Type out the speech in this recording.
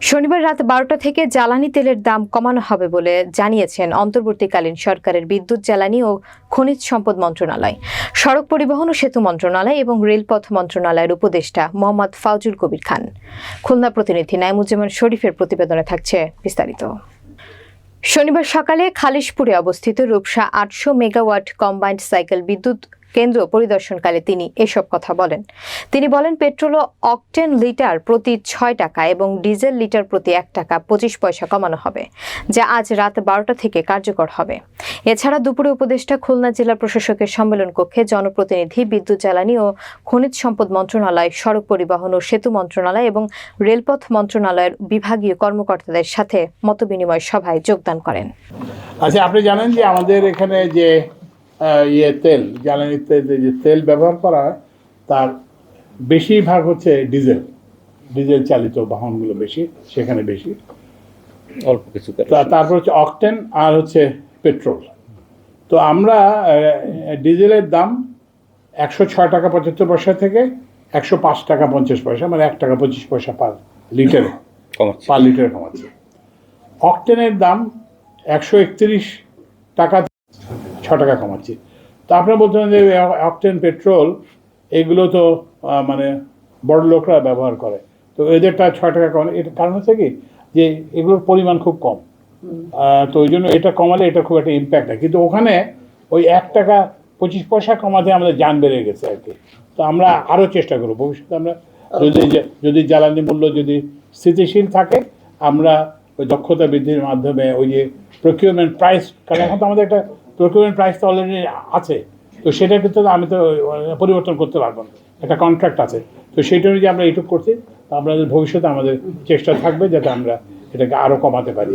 শনিবার রাত বারোটা থেকে জ্বালানি তেলের দাম কমানো হবে বলে জানিয়েছেন অন্তর্বর্তীকালীন সরকারের বিদ্যুৎ, জ্বালানি ও খনিজ সম্পদ মন্ত্রণালয়। সড়ক পরিবহন ও সেতু মন্ত্রণালয় এবং রেলপথ মন্ত্রণালয়ের উপদেষ্টা মোহাম্মদ ফাউজুল কবির খান। খুলনা প্রতিনিধি নাইমুজ্জামান শরীফের প্রতিবেদনে থাকছে বিস্তারিত। শনিবার সকালে খালিশপুরে অবস্থিত রূপসা আটশো মেগাওয়াট কম্বাইন্ড সাইকেল বিদ্যুৎ কেন্দ্র পরিদর্শনকালে তিনি এসব কথা বলেন। তিনি বলেন, পেট্রোল ও অকটেন লিটার প্রতি ছয় টাকা এবং ডিজেল লিটার প্রতি এক টাকা পঁচিশ পয়সা কমানো হবে, যা আজ রাত বারোটা থেকে কার্যকর হবে। এছাড়া দুপুরে উপদেষ্টা খুলনা জেলা প্রশাসকের সম্মেলন কক্ষে জনপ্রতিনিধি, বিদ্যুৎ জ্বালানি ও খনিজ সম্পদ মন্ত্রণালয়, সড়ক পরিবহন ও সেতু মন্ত্রণালয় এবং রেলপথ মন্ত্রণালয়ের বিভাগীয় কর্মকর্তাদের সাথে মতবিনিময় সভায় যোগদান করেন। আচ্ছা আপনি জানেন যে আমাদের এখানে যে ইয়ে তেল জ্বালানি তেল যে তেল ব্যবহার করা হয় তার বেশিরভাগ হচ্ছে ডিজেল। ডিজেল চালিত বাহনগুলো বেশি সেখানে বেশি। অল্প কিছু তারপর হচ্ছে অকটেন আর হচ্ছে পেট্রোল। তো আমরা ডিজেলের দাম একশো ছয় টাকা পঁচাত্তর পয়সা থেকে একশো পাঁচ টাকা পঞ্চাশ পয়সা মানে এক টাকা পঁচিশ পয়সা পার লিটারে পার লিটারে কমাচ্ছে। অকটেনের দাম একশো একত্রিশ টাকা ছ টাকা কমাচ্ছি। তো আপনারা বলতে পারেন যে অকটেন পেট্রোল এগুলো তো মানে বড় লোকরা ব্যবহার করে। তো এদেরটা ছয় টাকা কমালে এটা কারণ হচ্ছে কি? যে এগুলোর পরিমাণ খুব কম। তো ওই জন্য এটা কমালে এটা খুব একটা ইম্প্যাক্ট হয় কিন্তু ওখানে ওই এক টাকা পঁচিশ পয়সা কমাতে আমাদের যান বেড়ে গেছে আর কি। তো আমরা আরও চেষ্টা করব। ভবিষ্যতে আমরা যদি যদি জ্বালানি মূল্য যদি স্থিতিশীল থাকে আমরা ওই দক্ষতা বৃদ্ধির মাধ্যমে ওই যে প্রকিউরমেন্ট প্রাইস কারণ এখন তো আমাদের একটা প্রকিউরমেন্ট প্রাইস তো অলরেডি আছে। তো সেটা কিন্তু আমি তো পরিবর্তন করতে পারব না। একটা কন্ট্রাক্ট আছে। তো সেটা অনুযায়ী আমরা এইটুক করছি। তো আমাদের ভবিষ্যতে আমাদের চেষ্টা থাকবে যাতে আমরা এটাকে আরও কমাতে পারি।